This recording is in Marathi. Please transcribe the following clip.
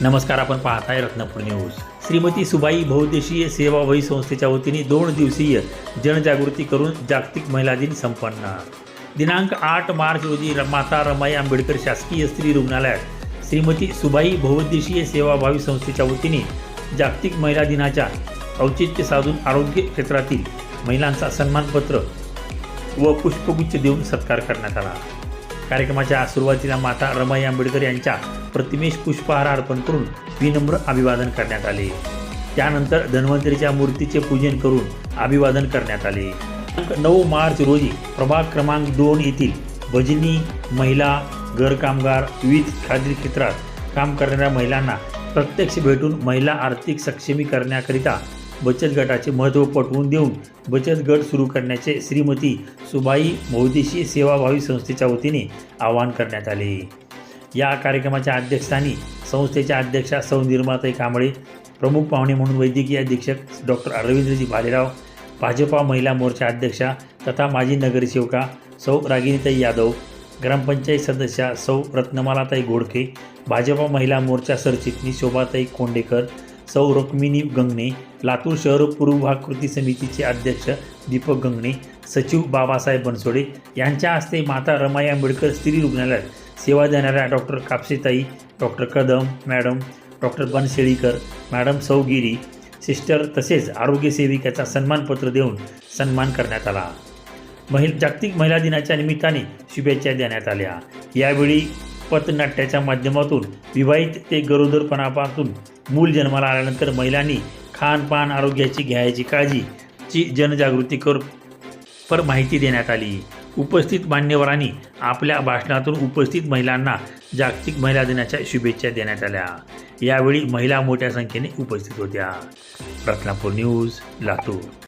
नमस्कार आपण पाहताय रत्नपूर न्यूज. श्रीमती सुबाई बहुदेशीय सेवाभावी संस्थेच्या वतीने दोन दिवसीय जनजागृती करून जागतिक महिला दिन संपन्न. दिनांक आठ मार्च रोजी र- माता रमाई आंबेडकर शासकीय स्त्री रुग्णालयात श्रीमती सुबाई बहुद्देशीय सेवाभावी संस्थेच्या वतीने जागतिक महिला दिनाच्या औचित्य साधून आरोग्य क्षेत्रातील महिलांचा सन्मानपत्र व पुष्पगुच्छ देऊन सत्कार करण्यात आला. कार्यक्रमाच्या सुरुवातीला माता रमाई आंबेडकर यांच्या प्रतिमेश पुष्पहार अर्पण करून विनम्र अभिवादन करण्यात आले. त्यानंतर धन्वंतरीच्या मूर्तीचे पूजन करून अभिवादन करण्यात आले. नऊ मार्च रोजी प्रभाग क्रमांक दोन येथील भजनी महिला घरकामगार विविध खाजगी क्षेत्रात काम करणाऱ्या महिलांना प्रत्यक्ष भेटून महिला आर्थिक सक्षमी करण्याकरिता बचत गटाचे महत्त्व पटवून देऊन बचत गट सुरू करण्याचे श्रीमती सुबाई बहुदेशीय सेवाभावी संस्थेच्या वतीने आवाहन करण्यात आले. या कार्यक्रमाच्या अध्यक्षस्थानी संस्थेच्या अध्यक्षा सौ निर्माताई कांबळे प्रमुख पाहुणे म्हणून वैद्यकीय अधीक्षक डॉक्टर अरविंद्रजी भालेराव भाजपा महिला मोर्चा अध्यक्षा तथा माजी नगरसेवका सौ रागिनीताई यादव ग्रामपंचायत सदस्या सौ रत्नमालाताई गोडके भाजपा महिला मोर्चा सरचिटणीस शोभाताई कोंडेकर सौ रुक्मिणी गंगणे लातूर शहर पूर्व कृती समितीचे अध्यक्ष दीपक गंगणे सचिव बाबासाहेब बनसोडे यांच्या हस्ते माता रमाई आंबेडकर स्त्री रुग्णालयात सेवा देणाऱ्या doctor कापसेताई doctor Kadam madam doctor Banshelikar madam Saugiri sister तसेच आरोग्य सेविकेचा सन्मानपत्र देऊन सन्मान करण्यात आला. महिल जागतिक महिला दिनाच्या निमित्ताने शुभेच्छा देण्यात आल्या. यावेळी पथनाट्याच्या माध्यमातून विवाहित ते गरोदरपणापासून मूल जन्माला आल्यानंतर महिलांनी खानपान आरोग्याची घ्यायची काळजीची जनजागृती कर पर माहिती देण्यात आली. उपस्थित मान्यवरांनी आपल्या भाषणातून उपस्थित महिलांना जागतिक महिला दिनाच्या शुभेच्छा देण्यात आल्या. यावेळी महिला मोठ्या संख्येने उपस्थित होत्या. रत्नापूर न्यूज लातूर.